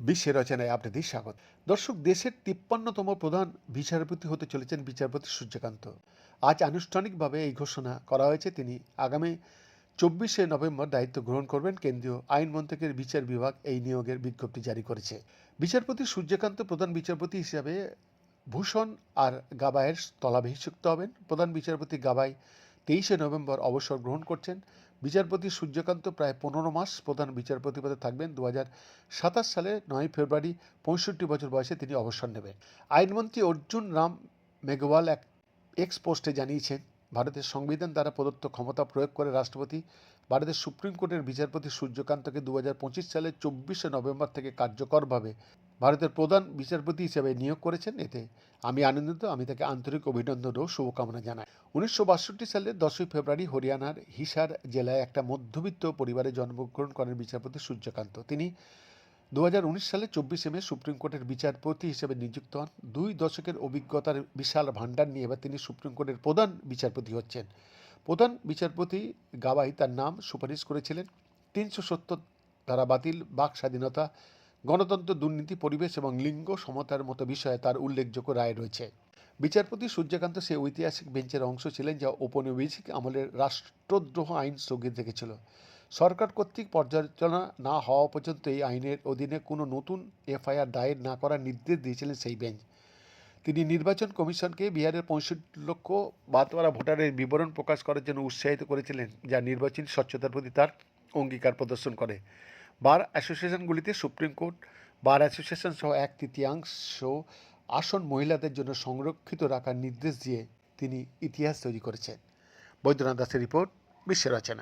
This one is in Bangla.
বিশ্বের রচনায় আপনাদের স্বাগত। দর্শক, দেশের তিপ্পান্নতম প্রধান বিচারপতি হতে চলেছেন বিচারপতি সূর্যকান্ত। আজ আনুষ্ঠানিকভাবে এই ঘোষণা করা হয়েছে। তিনি আগামী চব্বিশে নভেম্বর দায়িত্ব গ্রহণ করবেন। কেন্দ্রীয় আইন মন্ত্রকের বিচার বিভাগ এই নিয়োগের বিজ্ঞপ্তি জারি করেছে। বিচারপতি সূর্যকান্ত প্রধান বিচারপতি হিসাবে ভূষণ আর গাবায়ের স্থলাভিষিক্ত হবেন। প্রধান বিচারপতি গাবাই তেইশে নভেম্বর অবসর গ্রহণ করছেন। বিচারপতি সূর্যকান্ত প্রায় পনেরো মাস প্রধান বিচারপতি পদে থাকবেন। দু সাতাশ সালে নয় ফেব্রুয়ারি পঁয়ষট্টি বছর বয়সে তিনি অবসর নেবেন। আইনমন্ত্রী অর্জুন রাম মেঘওয়াল এক এক্স পোস্টে জানিয়েছেন, ভারতের সংবিধান দ্বারা প্রদত্ত ক্ষমতা প্রয়োগ করে রাষ্ট্রপতি, ভারতের সুপ্রিম কোর্টের বিচারপতি সূর্যকান্তকে দু হাজার পঁচিশ সালের চব্বিশে নভেম্বর থেকে কার্যকরভাবে ভারতের প্রধান বিচারপতি হিসেবে নিয়োগ করেছেন। এতে আমি আনন্দিত, আমি তাকে আন্তরিক অভিনন্দন ও শুভকামনা জানাই। উনিশশো বাষট্টি সালের দশই ফেব্রুয়ারি হরিয়ানার হিসার জেলায় একটা মধ্যবিত্ত পরিবারে জন্মগ্রহণ করেন বিচারপতি সূর্যকান্ত। তিনি দু হাজার উনিশ সালে চব্বিশে মে সুপ্রিম কোর্টের বিচারপতি হিসেবে নিযুক্ত হন। দুই দশকের অভিজ্ঞতার বিশাল ভাণ্ডার নিয়ে এবার তিনি সুপ্রিম কোর্টের প্রধান বিচারপতি হচ্ছেন। প্রধান বিচারপতি গাবাই তার নাম সুপারিশ করেছিলেন। তিনশো সত্তর ধারা বাতিল বাক স্বাধীনতা গণতন্ত্র, দুর্নীতি, পরিবেশ এবং লিঙ্গ সমতার মতো বিষয়ে তার উল্লেখযোগ্য রায় রয়েছে। বিচারপতি সূর্যকান্ত সেই ঐতিহাসিক বেঞ্চের অংশ ছিলেন যা ঔপনিবেশিক আমলের রাষ্ট্রদ্রোহ আইন স্থগিত রেখেছিল। সরকার কর্তৃক পর্যালোচনা না হওয়া পর্যন্ত এই আইনের অধীনে কোনো নতুন এফআইআর দায়ের না করার নির্দেশ দিয়েছিলেন সেই বেঞ্চ। তিনি নির্বাচন কমিশনকে বিহারের পঁয়ষট্টি লক্ষ বাতওয়ারা ভোটারের বিবরণ প্রকাশ করার জন্য উৎসাহিত করেছিলেন, যা নির্বাচনী স্বচ্ছতার প্রতি তার অঙ্গীকার প্রদর্শন করে। বার অ্যাসোসিয়েশনগুলিতে সুপ্রিম কোর্ট, বার অ্যাসোসিয়েশন সহ এক তৃতীয়াংশ আসন মহিলাদের জন্য সংরক্ষিত রাখার নির্দেশ দিয়ে তিনি ইতিহাস তৈরি করেছেন। বৈদ্যনাথ দাসের রিপোর্ট বিশ্বের রচনা।